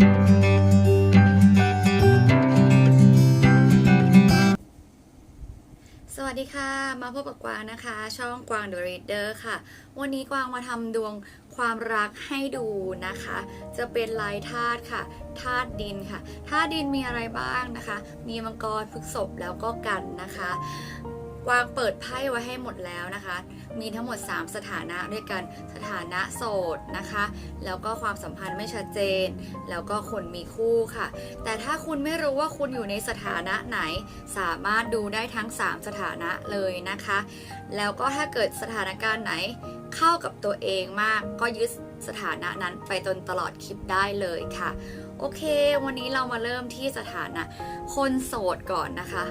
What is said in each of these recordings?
สวัสดีค่ะ มาพบกับกวางนะคะ ช่องกวาง The Reader ค่ะ วันนี้กวางมาทำดวงความรักให้ดูนะคะ จะเป็นลายธาตุค่ะธาตุดินค่ะธาตุดินมีอะไรบ้างนะคะ มีมังกรพฤกษบแล้วก็กันนะคะ วางเปิดไพ่ไว้ให้หมดแล้วนะคะ มีทั้งหมด 3 สถานะด้วยกัน สถานะโสดนะคะ แล้วก็ความสัมพันธ์ไม่ชัดเจน แล้วก็คนมีคู่ค่ะ แต่ถ้าคุณไม่รู้ว่าคุณอยู่ในสถานะไหน สามารถดูได้ทั้ง 3 สถานะเลยนะคะ แล้วก็ถ้าเกิดสถานการณ์ไหนเข้ากับตัวเองมาก ก็ยึดสถานะนั้นไปจนตลอดคลิปได้เลยค่ะ โอเค วันนี้เรามาเริ่มที่สถานะคนโสดก่อนนะคะ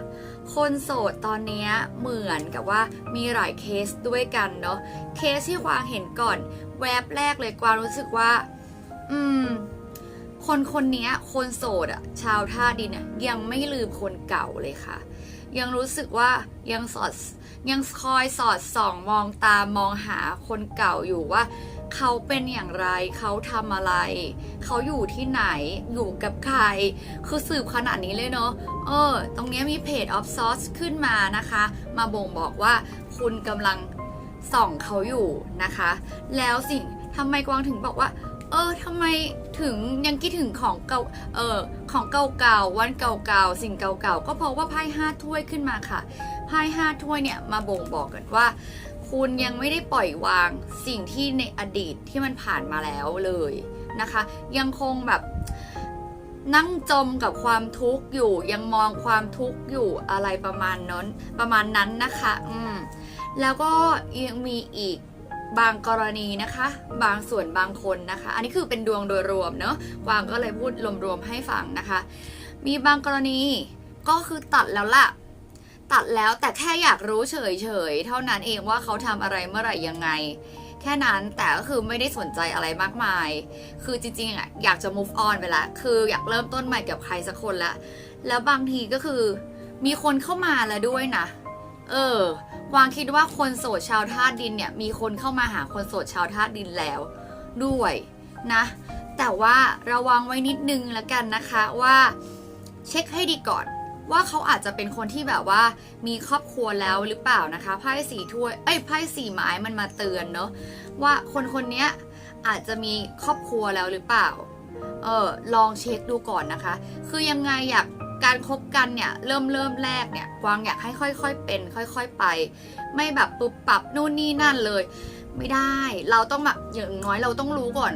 คนโสดตอนนี้เหมือนกับว่ามีหลายเคสด้วยกันเนาะเคสที่กวางเห็นก่อน แวบแรกเลยกวางรู้สึกว่า อืม คนคนนี้คนโสดอะชาวท่าดินยังไม่ลืมคนเก่าเลยค่ะ ยังรู้สึกว่ายังสอดยังคอยสอดส่องมองตามมองหาคนเก่าอยู่ว่า เขาเป็นอย่างไร เขาทำอะไร เขาอยู่ที่ไหน อยู่กับใคร คือสืบขนาดนี้เลยเนาะ เออ ตรงนี้มีเพจ of source ขึ้นมานะคะ มาบ่งบอกว่าคุณกำลังส่องเขาอยู่นะคะ แล้วสิ่งทำไมกวางถึงบอกว่า เออทำไมถึงยังคิดถึงของเก่า เออของเก่าๆ วันเก่าๆ สิ่งเก่าๆ ก็เพราะว่าไพ่ห้าถ้วยขึ้นมาค่ะ ไพ่ห้าถ้วยเนี่ยมาบ่งบอกกันว่า คุณยังไม่ได้ปล่อยวางสิ่งที่ในอดีตที่มันผ่านมาแล้วเลยนะคะ ยังคงแบบนั่งจมกับความทุกข์อยู่ ยังมองความทุกข์อยู่อะไรประมาณนั้นประมาณนั้นนะคะ อืมแล้วก็ยังมีอีกบางกรณีนะคะ บางส่วนบางคนนะคะ อันนี้คือเป็นดวงโดยรวมเนอะกวางก็เลยพูดรวมๆให้ฟังนะคะ มีบางกรณีก็คือตัดแล้วล่ะ ตัดแล้วแต่แค่อยากรู้เฉยๆ เท่านั้นเองว่าเขาทำอะไรเมื่อไหร่ยังไง แค่นั้นแต่ก็คือไม่ได้สนใจอะไรมากมาย คือจริงๆอะอยากจะ move on ไปละคืออยากเริ่มต้นใหม่กับใครสักคนละ แล้วบางทีก็คือ มีคนเข้ามาแล้วด้วยนะ เออ วางคิดว่าคนโสดชาวธาตุดินเนี่ย มีคนเข้ามาหาคนโสดชาวธาตุดินแล้ว ด้วยนะ แต่ว่าระวังไว้นิดนึงแล้วกันนะคะว่า เช็คให้ดีก่อน ว่าเขาอาจจะเป็นคนที่แบบว่ามีครอบครัวแล้วหรือเปล่านะคะไพ่สีถ้วยเอ้ยไพ่สีไม้มันมาเตือนเนาะว่าคนคนนี้อาจจะมีครอบครัวแล้วหรือเปล่าเออลองเช็คดูก่อนนะคะ คือยังไงอยากการคบกันเนี่ยเริ่มเริ่มแรกเนี่ยกวางอยากให้ค่อย ๆ เป็น ค่อย ๆ ไป ไม่แบบปุ๊บปรับนู่นนี่นั่นเลย ไม่ได้ เราต้องแบบอย่างน้อยเราต้องรู้ก่อน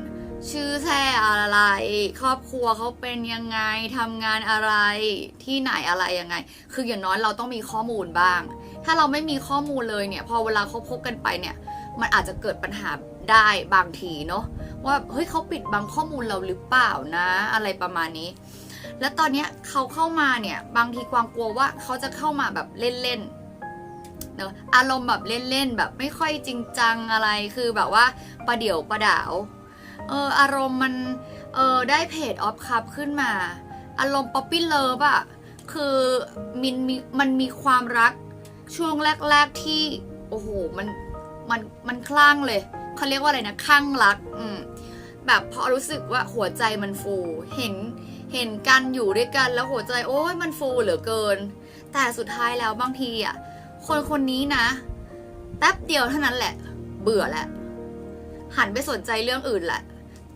ชื่อแท้อะไร ครอบครัวเขาเป็นยังไงทำงานอะไร ที่ไหนอะไรยังไง คืออย่างน้อยเราต้องมีข้อมูลบ้าง ถ้าเราไม่มีข้อมูลเลยเนี่ย พอเวลาเขาพบกันไปเนี่ย มันอาจจะเกิดปัญหาได้บางทีเนาะว่าเฮ้ยเขาปิดบังข้อมูลเราหรือเปล่านะ อะไรประมาณนี้ แล้วตอนเนี้ยเขาเข้ามาเนี่ย บางทีความกลัวว่าเขาจะเข้ามาแบบเล่นๆเนอะอารมณ์แบบเล่นๆแบบไม่ค่อยจริงจังอะไรคือแบบว่าประเดี๋ยวประดาว เอออารมณ์มันเออได้เพจออฟคัพขึ้นมา อารมณ์ป๊อปปี้เลิฟอะคือมันมีมันมีความรักช่วงแรก ๆที่ โอ้โห มันมันมันคลั่งเลยเขาเรียกว่าอะไรนะคลั่งรักอืมแบบพอรู้สึกว่าหัวใจมันฟูเห็นเห็นกันอยู่ด้วยกันแล้วหัวใจโอ้ยมันฟูเหลือเกิน แต่สุดท้ายแล้วบางทีอะคนคนนี้นะแป๊บเดียวเท่านั้นแหละ เบื่อแล้ว หันไปสนใจเรื่องอื่นแหละ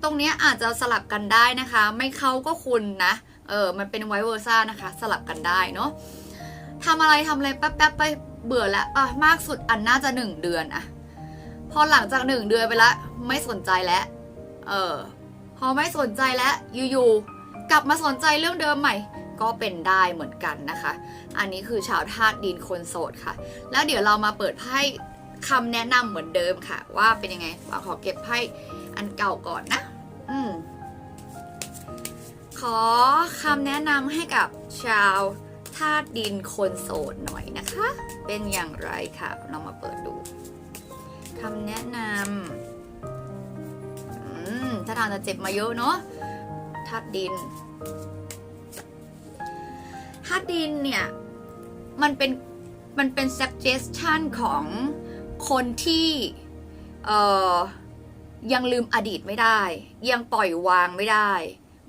ตรงนี้อาจจะสลับกันได้นะคะ ไม่เขาก็คุณนะ เออ มันเป็นไวเวอร์ซ่านะคะ สลับกันได้เนาะทำอะไรทำอะไรแป๊บๆไปเบื่อแล้วอะมากสุดอันน่าจะหนึ่งเดือนอะพอหลังจากหนึ่งเดือนไปละ ไม่สนใจแล้ว เออ พอไม่สนใจแล้วอยู่ๆกลับมาสนใจเรื่องเดิมใหม่ ก็เป็นได้เหมือนกันนะคะ อันนี้คือชาวธาตุดินคนโสดค่ะ แล้วเดี๋ยวเรามาเปิดไพ่ คำแนะนำเหมือนเดิมค่ะ ว่าเป็นยังไงว่าขอเก็บไพ่อันเก่าก่อนนะ อืมขอคำแนะนำให้กับชาวธาตุดินคนโสดหน่อยนะคะ เป็นอย่างไรค่ะ เรามาเปิดดูคำแนะนำอืมถ้าทางจะเจ็บมาเยอะเนาะธาตุดินธาตุดินเนี่ย มันเป็นมันเป็น suggestion ของ คนที่เออยังลืมอดีตไม่ได้ ยังปล่อยวางไม่ได้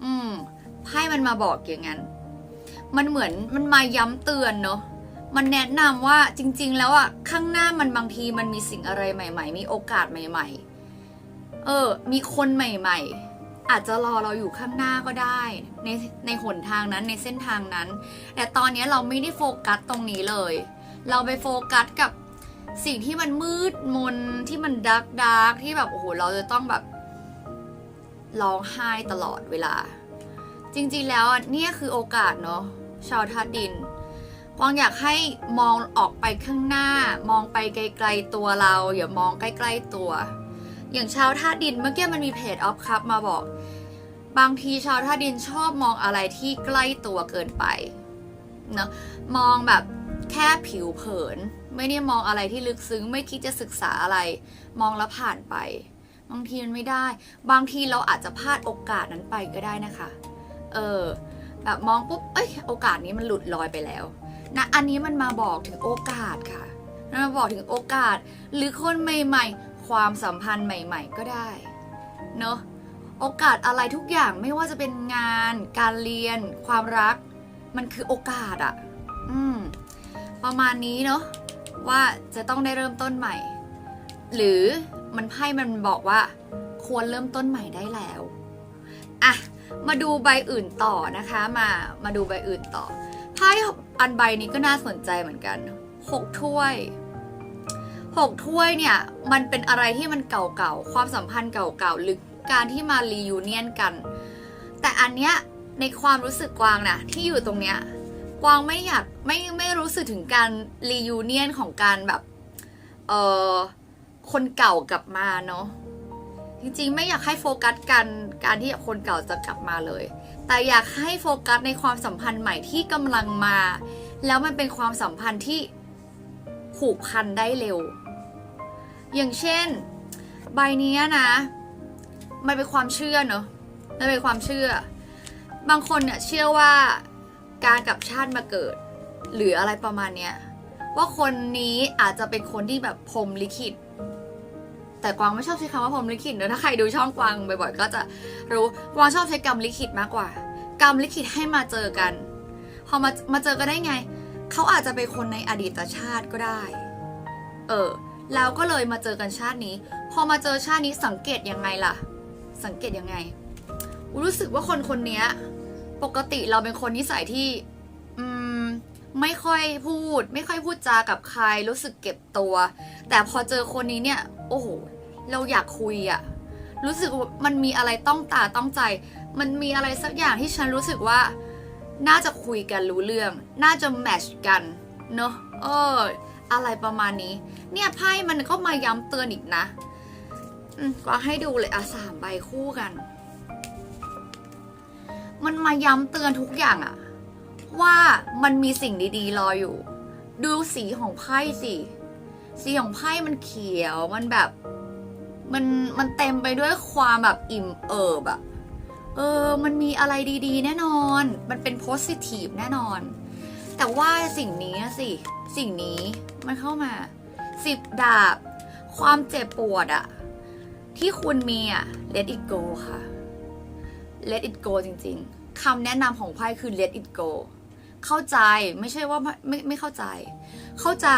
อืมไพ่มันมาบอกอย่างนั้น มันเหมือนมันมาย้ำเตือนเนาะมันแนะนำว่าจริง ๆ แล้วอะข้างหน้ามันบางทีมันมีสิ่งอะไรใหม่ ๆ มีโอกาสใหม่ ๆ เออ มีคนใหม่ ๆอาจจะรอเราอยู่ข้างหน้าก็ได้ ในในหนทางนั้นในเส้นทางนั้น แต่ตอนนี้เราไม่ได้โฟกัสตรงนี้เลย เราไปโฟกัสกับ สิ่งที่มันมืดมนที่มันดักดักที่แบบโอ้โหเราจะต้องแบบร้องไห้ตลอดเวลา จริงๆแล้วอะเนี่ยคือโอกาสเนาะชาวธาตุดินกวางอยากให้มองออกไปข้างหน้า มองไปไกลๆตัวเรา อย่ามองใกล้ๆตัว อย่างชาวธาตุดินเมื่อกี้มันมีเพจออฟคัพมาบอก บางทีชาวธาตุดินชอบมองอะไรที่ใกล้ตัวเกินไปเนาะมองแบบแค่ผิวเผิน ไม่ได้มองอะไรที่ลึกซึ้ง ไม่คิดจะศึกษาอะไร มองแล้วผ่านไป บางทีมันไม่ได้ บางทีเราอาจจะพลาดโอกาสนั้นไปก็ได้นะคะ เออ แบบมองปุ๊บ เอ้ย โอกาสนี้มันหลุดลอยไปแล้ว นะ อันนี้มันมาบอกถึงโอกาสค่ะมันมาบอกถึงโอกาส หรือคนใหม่ ๆ ความสัมพันธ์ใหม่ ๆ ก็ได้ เนอะโอกาสอะไรทุกอย่างไม่ว่าจะเป็นงาน การเรียน ความรัก มันคือโอกาสอะอืม ประมาณนี้เนอะ ว่าจะต้องได้เริ่มต้นใหม่ หรือมันไพ่มันบอกว่า ควรเริ่มต้นใหม่ได้แล้วอะมาดูใบอื่นต่อนะคะมามาดูใบอื่นต่อไพ่อันใบนี้ก็น่าสนใจเหมือนกันหกถ้วยหกถ้วยเนี่ยมันเป็นอะไรที่มันเก่าๆความสัมพันธ์เก่าๆหรือการที่มารียูเนียนกัน แต่อันเนี้ยในความรู้สึกกวางนะที่อยู่ตรงเนี้ย กวางไม่อยากไม่ไม่รู้สึกถึงการรียูเนียนของการแบบ เออคนเก่ากลับมาเนาะจริงๆ ไม่อยากให้โฟกัสกันการที่คนเก่าจะกลับมาเลย แต่อยากให้โฟกัสในความสัมพันธ์ใหม่ที่กำลังมา แล้วมันเป็นความสัมพันธ์ที่ผูกพันได้เร็ว อย่างเช่น ใบนี้นะ มันเป็นความเชื่อเนอะมันเป็นความเชื่อ บางคนเนี่ยเชื่อว่า การกลับชาติมาเกิด หรืออะไรประมาณเนี้ยว่าคนนี้อาจจะเป็นคนที่แบบพรมลิขิต แต่กวางไม่ชอบใช้คำว่าพรมลิขิตเนอะถ้าใครดูช่องกวางบ่อยๆก็จะรู้กวางชอบใช้กรรมลิขิตมากกว่า กรรมลิขิตให้มาเจอกัน พอมามาเจอกันได้ไงเขาอาจจะเป็นคนในอดีตชาติก็ได้ เออแล้วก็เลยมาเจอกันชาตินี้ พอมาเจอชาตินี้สังเกตยังไงล่ะ สังเกตยังไง รู้สึกว่าคนคนนี้ ปกติเราเป็นคนนิสัยที่อืมไม่ค่อยพูด ไม่ค่อยพูดจากับใครรู้สึกเก็บตัว แต่พอเจอคนนี้เนี่ย โอ้โหเราอยากคุยอะรู้สึกมันมีอะไรต้องตาต้องใจ มันมีอะไรสักอย่างที่ฉันรู้สึกว่า น่าจะคุยกันรู้เรื่อง น่าจะแมทชกันเนอะเออ อะไรประมาณนี้ เนี่ยไพ่มันก็มาย้ำเตือนอีกนะ อืมก็ให้ดูเลยอะสามใบคู่กัน มันมาย้ำเตือนทุกอย่างอะว่ามันมีสิ่งดีๆ รออยู่ ดูสีของไพ่สิ สีของไพ่มันเขียว มันแบบ มัน มันเต็มไปด้วยความแบบอิ่มเอิบอะเออ มันมีอะไรดีๆ แน่นอน มันเป็นโพสิทีฟแน่นอน แต่ว่าสิ่งนี้สิ สิ่งนี้มันเข้ามา สิบดาบ ความเจ็บปวดอะที่คุณมีอะ let it go ค่ะ let it go จริง ๆคำแนะนำของไพ่คือ let it go เข้าใจไม่ใช่ว่าไม่ไม่เข้าใจ เข้าใจ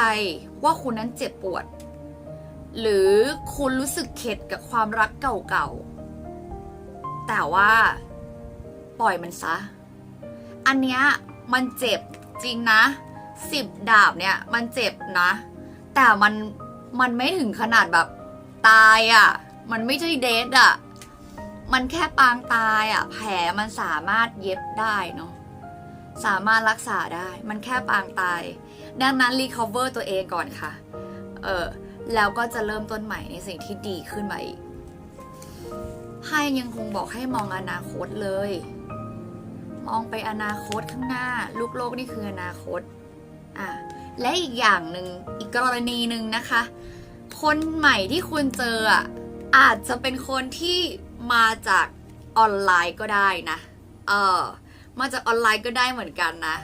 ว่าคุณนั้นเจ็บปวด หรือคุณรู้สึกเข็ดกับความรักเก่าๆ แต่ว่าปล่อยมันซะ อันเนี้ยมันเจ็บจริงนะสิบดาบเนี่ยมันเจ็บนะ แต่มันมันไม่ถึงขนาดแบบตายอะ่ะ มันไม่ใช่เดทอะ่ะ มันแค่ปางตายอะ่ะแผลมันสามารถเย็บได้เนาะสามารถรักษาได้ มันแค่ปางตาย ดังนั้น recover ตัวเองก่อนค่ะ เออแล้วก็จะเริ่มต้นใหม่ในสิ่งที่ดีขึ้นมาอีกไพ่ยังคงบอกให้มองอนาคตเลย มองไปอนาคตข้างหน้า ลูกโลกนี่คืออนาคต อะ และอีกอย่างหนึ่งอีกกรณีหนึ่งนะคะ คนใหม่ที่คุณเจออะอาจจะเป็นคนที่ มาจากออนไลน์ก็ได้นะ เออ มาจากออนไลน์ก็ได้เหมือนกันนะ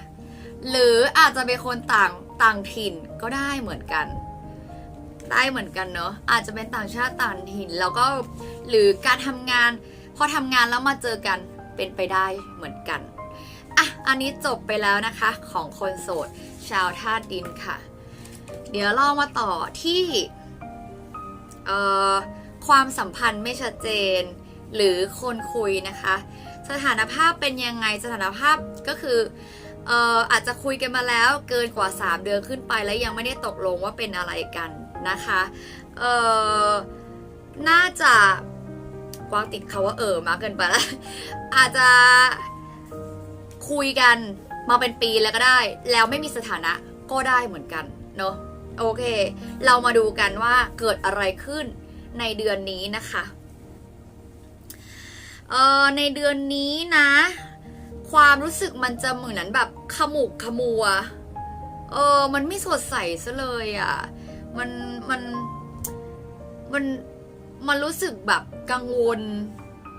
หรืออาจจะเป็นคนต่างต่างถิ่นก็ได้เหมือนกัน ได้เหมือนกันเนอะอาจจะเป็นต่างชาติต่างถิ่น แล้วก็หรือการทำงานพอทำงานแล้วมาเจอกันเป็นไปได้เหมือนกันอะอันนี้จบไปแล้วนะคะของคนโสด ชาวธาตุดินค่ะ เดี๋ยวเรามาต่อที่เอ่อความสัมพันธ์ไม่ชัดเจน หรือคนคุยนะคะ สถานภาพเป็นยังไงสถานภาพก็คือเอ่ออาจจะคุยกันมาแล้วเกินกว่า 3 เดือนขึ้นไปแล้วยังไม่ได้ตกลงว่าเป็นอะไรกันนะคะเอ่อน่าจะกวางติดเขาว่าเออมากเกินไปแล้วอาจจะคุยกันมาเป็นปีแล้วก็ได้ แล้วไม่มีสถานะก็ได้เหมือนกันเนาะโอเค เรามาดูกันว่าเกิดอะไรขึ้นในเดือนนี้นะคะ เออในเดือนนี้นะ ความรู้สึกมันจะเหมือนแบบขมุกขมัว เออ มันไม่สดใสซะเลยอะ่ะ มันมันมันมันรู้สึกแบบกังวล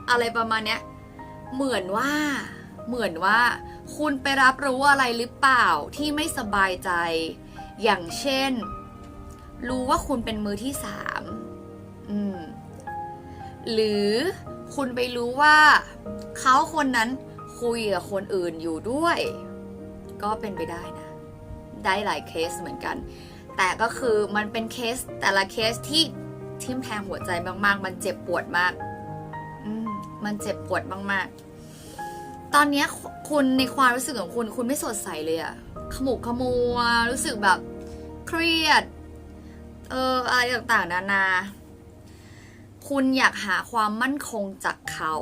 อะไรประมาณเนี้ย เหมือนว่าเหมือนว่าคุณไปรับรู้อะไรหรือเปล่าที่ไม่สบายใจ อย่างเช่น รู้ว่าคุณเป็นมือที่สาม อืม หรือ คุณไปรู้ว่าเขาคนนั้นคุยกับคนอื่นอยู่ด้วย ก็เป็นไปได้นะ ได้หลายเคสเหมือนกัน แต่ก็คือมันเป็นเคสแต่ละเคสที่ทิ่มแทงหัวใจมาก ๆ มันเจ็บปวดมากมมันเจ็บปวดมาก ๆ ตอนนี้คุณในความรู้สึกของคุณ คุณไม่สดใสเลยอะขมุกขมัว รู้สึกแบบเครียด เอออะไรต่างๆ นานา คุณอยากหาความมั่นคงจากเขา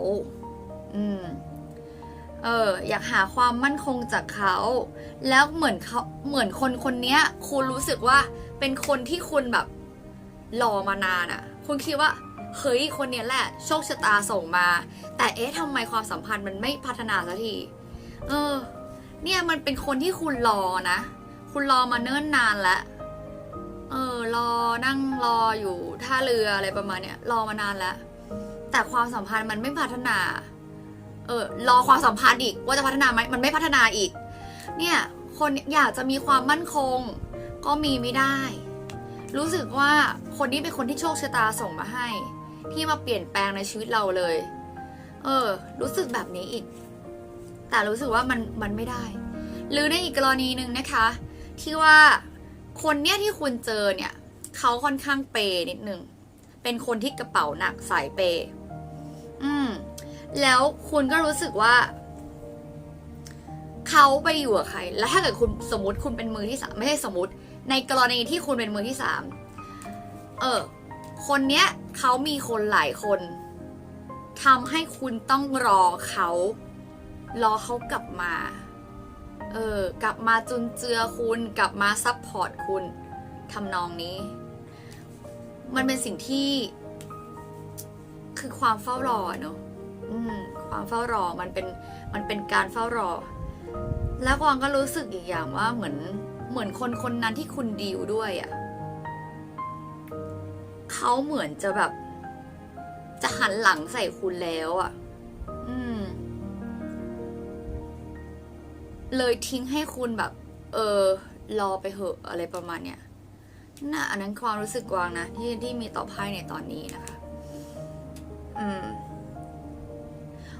อืม เออ อยากหาความมั่นคงจากเขา แล้วเหมือนเขาเหมือนคนคนนี้คุณรู้สึกว่าเป็นคนที่คุณแบบรอมานานอะ่ะ คุณคิดว่า เฮ้ย คนนี้แหละ โชคชะตาส่งมา แต่เอ๊ะทำไมความสัมพันธ์มันไม่พัฒนาสักที เออ เนี่ยมันเป็นคนที่คุณรอนะ คุณรอมาเนิ่นนานแล้ว รอนั่งรออยู่ท่าเรืออะไรประมาณเนี้ยรอมานานแล้ว แต่ความสัมพันธ์มันไม่พัฒนา เออรอความสัมพันธ์อีกว่าจะพัฒนาไหมมันไม่พัฒนาอีก เนี่ยคนอยากจะมีความมั่นคง ก็มีไม่ได้ รู้สึกว่าคนนี้เป็นคนที่โชคชะตาส่งมาให้ ที่มาเปลี่ยนแปลงในชีวิตเราเลย เออ รู้สึกแบบนี้อีก แต่รู้สึกว่ามันมันไม่ได้ หรือในอีกกรณีหนึ่งนะคะ ที่ว่าคนเนี้ยที่คุณเจอเนี่ย เขาค่อนข้างเปย์นิดนึง เป็นคนที่กระเป๋าหนักสายเปย์อืม แล้วคุณก็รู้สึกว่า เขาไปอยู่กับใคร แล้วถ้าเกิดคุณสมมติคุณเป็นมือที่สามไม่ใช่สมมติ ในกรณีที่คุณเป็นมือที่สาม เออ คนเนี้ยเขามีคนหลายคนทำให้คุณต้องรอเขา รอเขากลับมา เออ กลับมาจุนเจือคุณ กลับมาซัพพอร์ตคุณทำนองนี้ มันเป็นสิ่งที่ คือความเฝ้ารอเนอะความเฝ้ารอมันเป็นมันเป็นการเฝ้ารอ แล้วกวางก็รู้สึกอีกอย่างว่าเหมือนเหมือนคนคนนั้นที่คุณดีลด้วยอะ่ะเขาเหมือนจะแบบ จะหันหลังใส่คุณแล้วอะ่ะ อืม เลยทิ้งให้คุณแบบ เออ รอไปเหอะอะไรประมาณเนี้ย น่ะอันนั้นความรู้สึกกวางนะที่ที่มีต่อไพ่ในตอนนี้นะคะ อืม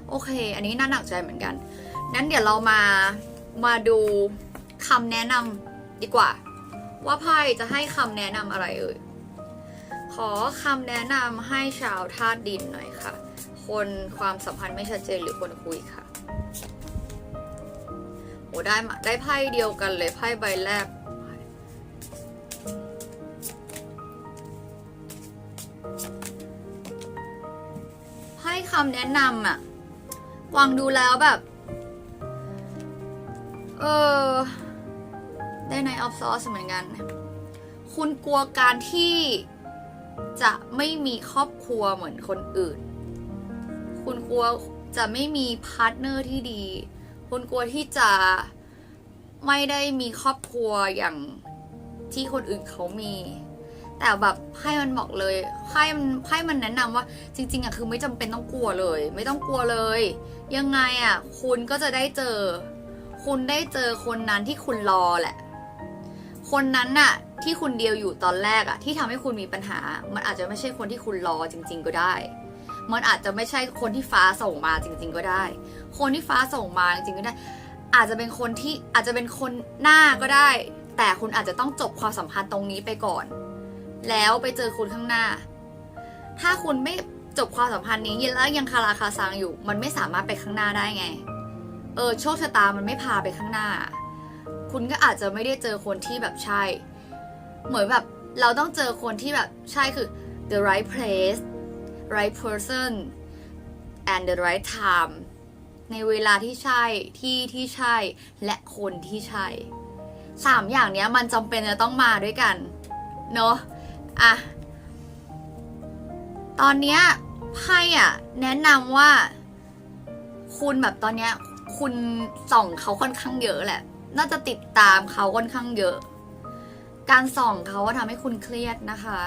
โอเค อันนี้น่าหนักใจเหมือนกัน นั้นเดี๋ยวเรามามาดูคำแนะนำดีกว่า ว่าไพ่จะให้คำแนะนำอะไรเอ่ยขอคำแนะนำให้ชาวธาตุดินหน่อยค่ะ คนความสัมพันธ์ไม่ชัดเจนหรือคนคุยค่ะโอ้ได้มาได้ไพ่เดียวกันเลยไพ่ใบแรก คำแนะนำอะกวางดูแล้วแบบ เออ ได้ในออฟซอสเหมือนกัน คุณกลัวการที่จะไม่มีครอบครัวเหมือนคนอื่น คุณกลัวจะไม่มีพาร์ทเนอร์ที่ดี คุณกลัวที่จะไม่ได้มีครอบครัวอย่างที่คนอื่นเขามี แต่แบบไพ่มันบอกเลยไพ่มันไพ่มันแนะนำว่า จริง ๆอะคือไม่จำเป็นต้องกลัวเลย ไม่ต้องกลัวเลย ยังไงอะคุณก็จะได้เจอ คุณได้เจอคนนั้นที่คุณรอแหละ คนนั้นน่ะ ที่คุณเดียวอยู่ตอนแรกอะที่ทำให้คุณมีปัญหา มันอาจจะไม่ใช่คนที่คุณรอจริง ๆ ก็ได้ มันอาจจะไม่ใช่คนที่ฟ้าส่งมาจริง ๆ ก็ได้ คนที่ฟ้าส่งมาจริงๆก็ได้ อาจจะเป็นคนที่อาจจะเป็นคนหน้าก็ได้ แต่คุณอาจจะต้องจบความสัมพันธ์ตรงนี้ไปก่อน แล้วไปเจอคุณข้างหน้า ถ้าคุณไม่จบความสัมพันธ์นี้แล้วยังคาราคาซังอยู่ มันไม่สามารถไปข้างหน้าได้ไง เออโชคชะตามันไม่พาไปข้างหน้า คุณก็อาจจะไม่ได้เจอคนที่แบบใช่ เหมือนแบบเราต้องเจอคนที่แบบใช่คือ the right place right person and the right time ในเวลาที่ใช่ที่ที่ใช่ และคนที่ใช่สามอย่างเนี้ยมันจำเป็นจะต้องมาด้วยกัน เนอะ อะ ตอนเนี้ยไพ่อะ แนะนำว่า คุณแบบตอนเนี้ย คุณส่องเขาค่อนข้างเยอะแหละ น่าจะติดตามเขาค่อนข้างเยอะ การส่องเขาว่าทำให้คุณเครียดนะคะ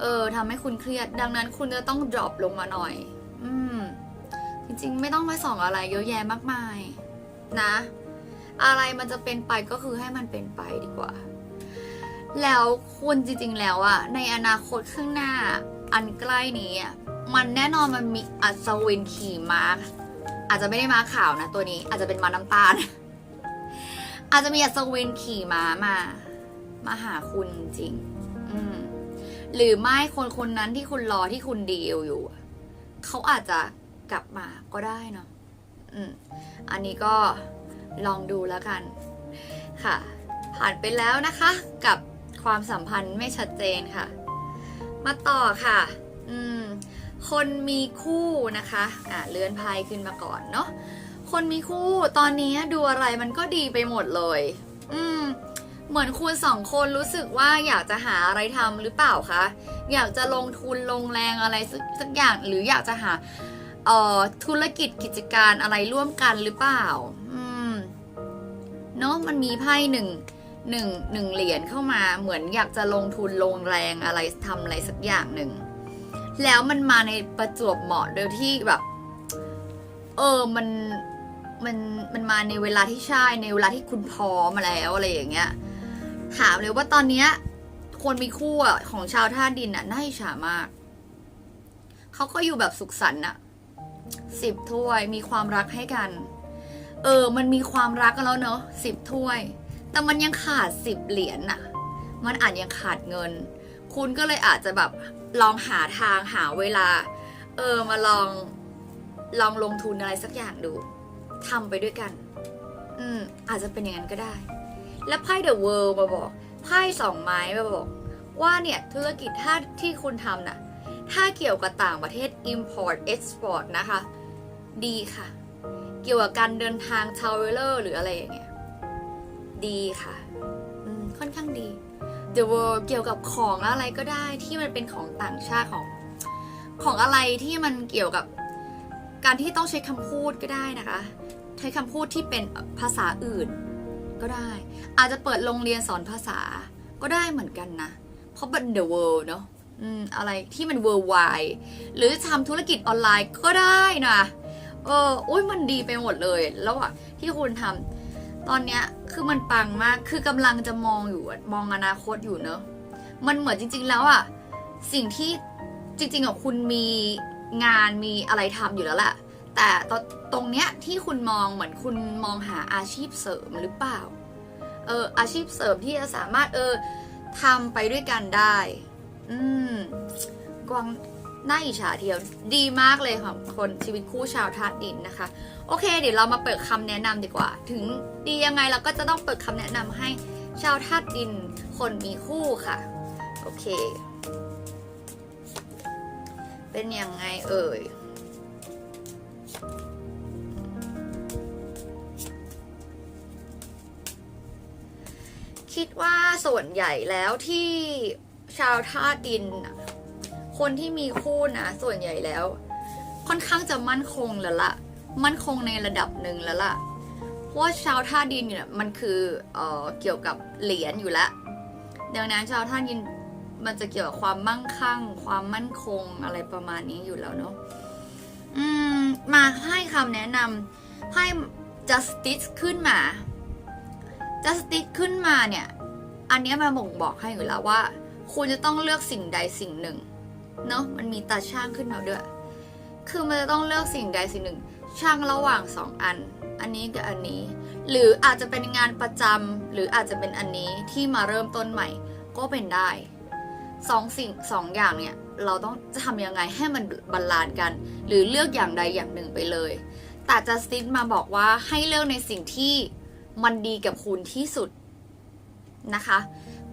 เออทำให้คุณเครียด ดังนั้นคุณจะต้อง drop ลงมาหน่อย อืม จริงๆ ไม่ต้องไปส่องอะไรเยอะแยะมากมาย นะ อะไรมันจะเป็นไปก็คือให้มันเป็นไปดีกว่า แล้วคุณจริงๆแล้วอะในอนาคตข้างหน้าอันใกล้นี้มันแน่นอนมันมีอัศวินขี่ม้าอาจจะไม่ได้ม้าขาวนะตัวนี้อาจจะเป็นม้าน้ำตาล อาจจะมีอัศวินขี่ม้ามามาหาคุณจริง อืมหรือไม่คนคนนั้นที่คุณรอที่คุณดีลอยู่ เขาอาจจะกลับมาก็ได้เนาะอืมอันนี้ก็ลองดูแล้วกัน ค่ะ ผ่านไปแล้วนะคะกับ ความสัมพันธ์ไม่ชัดเจนค่ะ มาต่อค่ะ อืม คนมีคู่นะคะ อะเลื่อนไพ่ขึ้นมาก่อนเนาะ คนมีคู่ตอนนี้ดูอะไรมันก็ดีไปหมดเลย อืม เหมือนคุณสองคนรู้สึกว่าอยากจะหาอะไรทำหรือเปล่าคะ อยากจะลงทุนลงแรงอะไรสักสักอย่างหรืออยากจะหาเอ่อธุรกิจกิจการอะไรร่วมกันหรือเปล่า อืม เนาะมันมีไพ่หนึ่ง หนึ่งหนึ่งเหรียญเข้ามาเหมือนอยากจะลงทุนลงแรงอะไรทำอะไรสักอย่างหนึ่ง แล้วมันมาในประจวบเหมาะโดยที่แบบ เออมันมันมันมาในเวลาที่ใช่ในเวลาที่คุณพร้อมมาแล้วอะไรอย่างเงี้ย ถามเลยว่าตอนเนี้ยคนมีคู่อะของชาวท่าดินอะน่าอิจฉามาก เขาก็อยู่แบบสุขสันต์อะสิบถ้วยมีความรักให้กัน เออ มันมีความรักกันแล้วเนอะสิบถ้วย แต่มันยังขาดสิบเหรียญน่ะ มันอาจยังขาดเงิน คุณก็เลยอาจจะแบบลองหาทางหาเวลา เออมาลองลองลงทุนอะไรสักอย่างดูทำไปด้วยกัน อืม อาจจะเป็นอย่างนั้นก็ได้ แล้วไพ่เดอะเวิลด์มาบอกไพ่สองไม้มาบอก ว่าเนี่ยธุรกิจถ้าที่คุณทำน่ะ ถ้าเกี่ยวกับต่างประเทศ import export นะคะ ดีค่ะ เกี่ยวกับการเดินทาง traveler หรืออะไรอย่างเงี้ย ดีค่ะอืมค่อนข้างดี The World เกี่ยวกับของอะไรก็ได้ที่มันเป็นของต่างชาติของ ของอะไรที่มันเกี่ยวกับการที่ต้องใช้คำพูดก็ได้นะคะ ใช้คำพูดที่เป็นภาษาอื่นก็ได้ อาจจะเปิดโรงเรียนสอนภาษาก็ได้เหมือนกันนะ เพราะเป็น The World เนอะอืมอะไรที่มัน worldwide หรือทำธุรกิจออนไลน์ก็ได้นะเออโอ้ยมันดีไปหมดเลย แล้วอะที่คุณทำ ตอนเนี้ยคือมันปังมาก คือกำลังจะมองอยู่มองอนาคตอยู่เนอะ มันเหมือนจริง ๆ แล้วอะสิ่งที่จริงๆอะคุณมีงานมีอะไรทำอยู่แล้วแหละ แต่ตอนตรงเนี้ยที่คุณมองเหมือนคุณมองหาอาชีพเสริมหรือเปล่า เอออาชีพเสริมที่จะสามารถเออทำไปด้วยกันได้ อืมกวาง น่าอิจฉาเทียวดีมากเลยของคนชีวิตคู่ชาวธาตุดินนะคะ โอเค เดี๋ยวเรามาเปิดคำแนะนำดีกว่า ถึงดียังไงเราก็จะต้องเปิดคำแนะนำให้ชาวธาตุดินคนมีคู่ค่ะ โอเค เป็นยังไงเอ่ยคิดว่าส่วนใหญ่แล้วที่ชาวธาตุดิน คนที่มีคู่นะส่วนใหญ่แล้ว ค่อนข้างจะมั่นคงแล้วละมั่นคงในระดับหนึ่งแล้วล่ะเพราะว่าชาวท่าดินเนี่ยมันคือเอ่อเกี่ยวกับเหรียญอยู่แล้วดังนั้นชาวท่าดินมันจะเกี่ยวกับความมั่งคั่ง ความมั่นคงอะไรประมาณนี้อยู่แล้วเนาะอืมมาให้คำแนะนำให้ justice ขึ้นมา justice ขึ้นมาเนี่ย อันนี้มาบ่งบอกให้อยู่แล้วว่า คุณจะต้องเลือกสิ่งใดสิ่งหนึ่ง เนาะมันมีตาช่างขึ้นมาด้วย คือมันจะต้องเลือกสิ่งใดสิ่งหนึ่ง ช่างระหว่างสองอัน อันนี้กับอันนี้ หรืออาจจะเป็นงานประจำหรืออาจจะเป็นอันนี้ที่มาเริ่มต้นใหม่ ก็เป็นได้สองสิ่งสองอย่างเนี่ยเราต้องจะทำยังไงให้มันบาลานซ์กัน หรือเลือกอย่างใดอย่างหนึ่งไปเลย แต่จัสตินมาบอกว่าให้เลือกในสิ่งที่มันดีกับคุณที่สุดนะคะ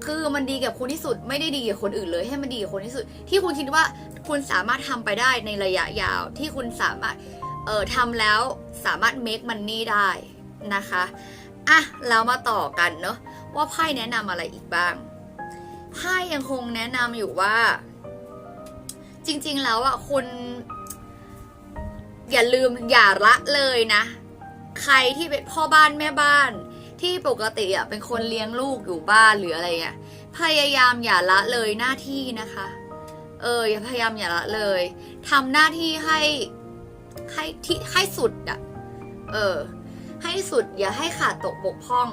คือมันดีกับคุณที่สุดไม่ได้ดีกับคนอื่นเลย ให้มันดีกับคนที่สุด ที่คุณคิดว่าคุณสามารถทำไปได้ในระยะยาวที่คุณสามารถเอ่อทำแล้วสามารถ make money ได้นะคะอะแล้วมาต่อกันเนาะว่าไพ่แนะนำอะไรอีกบ้างไพ่ยังคงแนะนำอยู่ว่า จริง ๆ แล้วอะคุณ อย่าลืมอย่าละเลยนะ ใครที่เป็นพ่อบ้านแม่บ้าน ที่ปกติอะเป็นคนเลี้ยงลูกอยู่บ้านหรืออะไรเงี้ยพยายามอย่าละเลยหน้าที่นะคะ เอออย่าพยายามอย่าละเลยทำหน้าที่ให้ให้ที่ให้สุดอะเออ ให้สุดอย่าให้ขาดตกบกพร่อง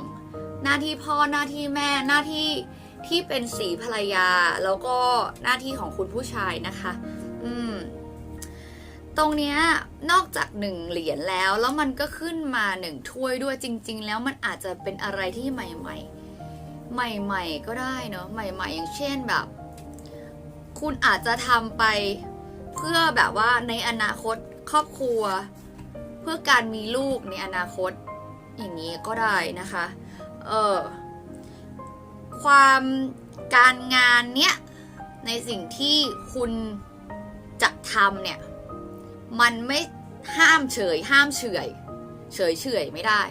หน้าที่พ่อหน้าที่แม่หน้าที่ที่เป็นสีภรรยา แล้วก็หน้าที่ของคุณผู้ชายนะคะ อืม ตรงเนี้ยนอกจากหนึ่งเหรียญแล้วแล้วมันก็ขึ้นมาหนึ่งถ้วยด้วยจริง ๆ แล้วมันอาจจะเป็นอะไรที่ใหม่ ๆ ใหม่ ๆ ก็ได้เนาะใหม่ ๆ อย่างเช่นแบบ คุณอาจจะทำไปเพื่อแบบว่าในอนาคตครอบครัว เพื่อการมีลูกในอนาคตอย่างนี้ก็ได้นะคะเออความการงานเนี้ยในสิ่งที่คุณจะทำเนี่ย มันไม่ห้ามเฉย ห้ามเฉยเฉยเฉยไม่ได้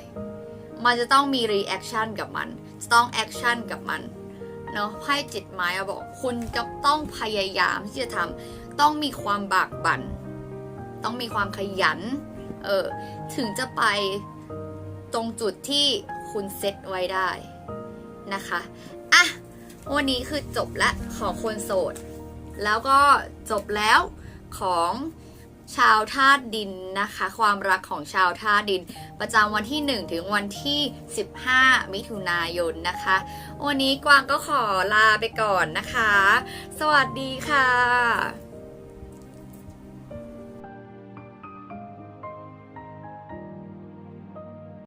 มันจะต้องมีรีแอคชั่นกับมัน ต้องแอคชั่นกับมันเนาะไพ่จิตไม้บอกคุณจะต้องพยายามที่จะทำต้องมีความบากบัน่น ต้องมีความขยัน เออ ถึงจะไปตรงจุดที่คุณเซตไว้ได้นะคะ อะ วันนี้คือจบละของคนโสด แล้วก็จบแล้วของ ชาวธาตุดินนะคะ ความรักของชาวธาตุดิน ประจำวันที่ 1 ถึงวันที่ 15 มิถุนายนนะคะ วันนี้กวางก็ขอลาไปก่อนนะคะ สวัสดีค่ะ